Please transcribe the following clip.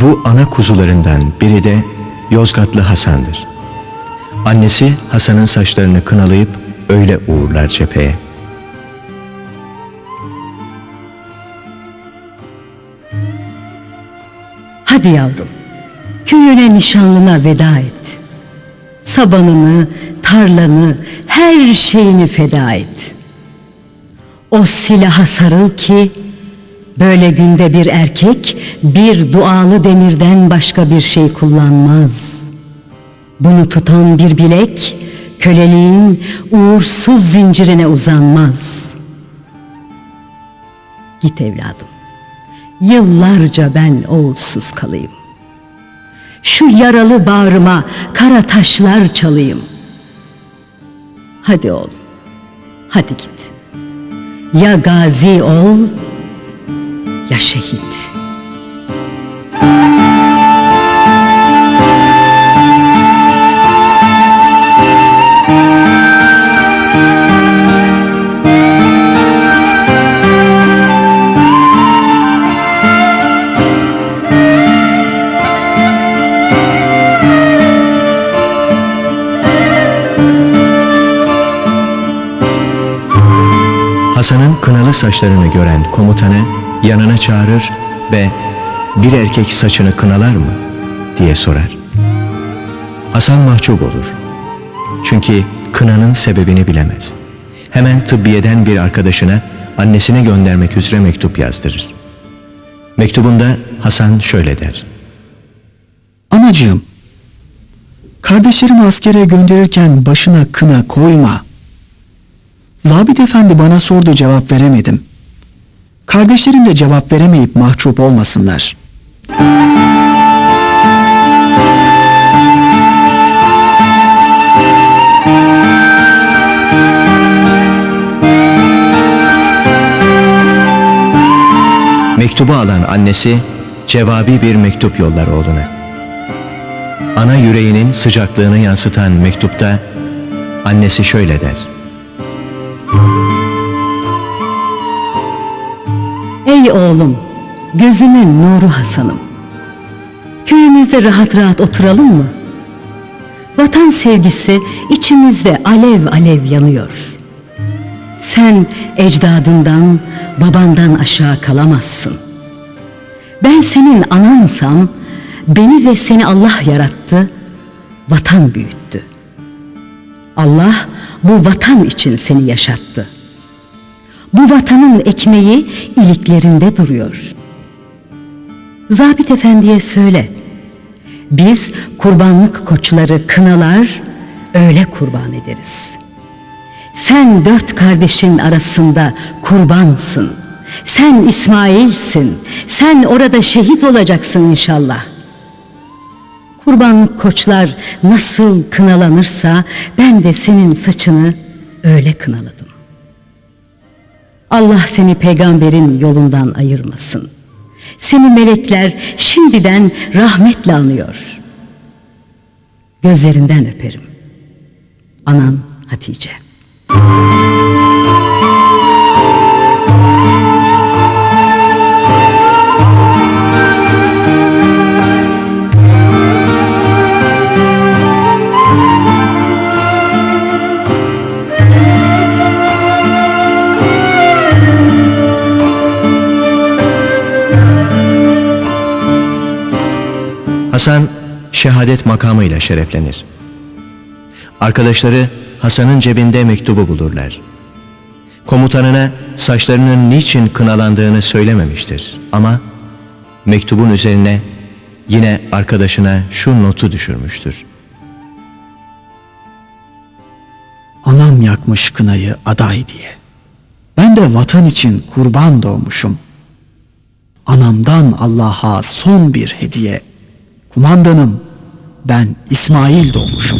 Bu ana kuzularından biri de Yozgatlı Hasan'dır. Annesi Hasan'ın saçlarını kınalayıp öyle uğurlar cepheye. Hadi yavrum, köyüne nişanlına veda et. Sabanını, tarlanı, her şeyini feda et. O silaha sarıl ki, böyle günde bir erkek bir dualı demirden başka bir şey kullanmaz. Bunu tutan bir bilek, köleliğin uğursuz zincirine uzanmaz. Git evladım. Yıllarca ben oğulsuz kalayım. Şu yaralı bağrıma kara taşlar çalayım. Hadi oğlum, hadi git. Ya gazi ol, ya şehit. Hasan'ın kınalı saçlarını gören komutanı yanına çağırır ve bir erkek saçını kınalar mı diye sorar. Hasan mahcup olur. Çünkü kınanın sebebini bilemez. Hemen tıbbiyeden bir arkadaşına annesine göndermek üzere mektup yazdırır. Mektubunda Hasan şöyle der. Anacığım, kardeşlerimi askere gönderirken başına kına koyma. Zabit efendi bana sordu cevap veremedim. Kardeşlerim de cevap veremeyip mahcup olmasınlar. Mektubu alan annesi cevabi bir mektup yollar oğluna. Ana yüreğinin sıcaklığını yansıtan mektupta annesi şöyle der. Ey oğlum, gözümün nuru Hasan'ım. Köyümüzde rahat rahat oturalım mı? Vatan sevgisi içimizde alev alev yanıyor. Sen ecdadından, babandan aşağı kalamazsın. Ben senin anansam, beni ve seni Allah yarattı, vatan büyüttü. Allah bu vatan için seni yaşattı. Bu vatanın ekmeği iliklerinde duruyor. Zabit efendiye söyle. Biz kurbanlık koçları kınalar, öyle kurban ederiz. Sen dört kardeşin arasında kurbansın. Sen İsmail'sin. Sen orada şehit olacaksın inşallah. Kurbanlık koçlar nasıl kınalanırsa ben de senin saçını öyle kınaladım. Allah seni peygamberin yolundan ayırmasın. Seni melekler şimdiden rahmetle anıyor. Gözlerinden öperim. Anan Hatice. Hasan şehadet makamıyla şereflenir. Arkadaşları Hasan'ın cebinde mektubu bulurlar. Komutanına saçlarının niçin kınalandığını söylememiştir ama mektubun üzerine yine arkadaşına şu notu düşürmüştür. Anam yakmış kınayı aday diye. Ben de vatan için kurban doğmuşum. Anamdan Allah'a son bir hediye. Kumandanım ben İsmail doğmuşum.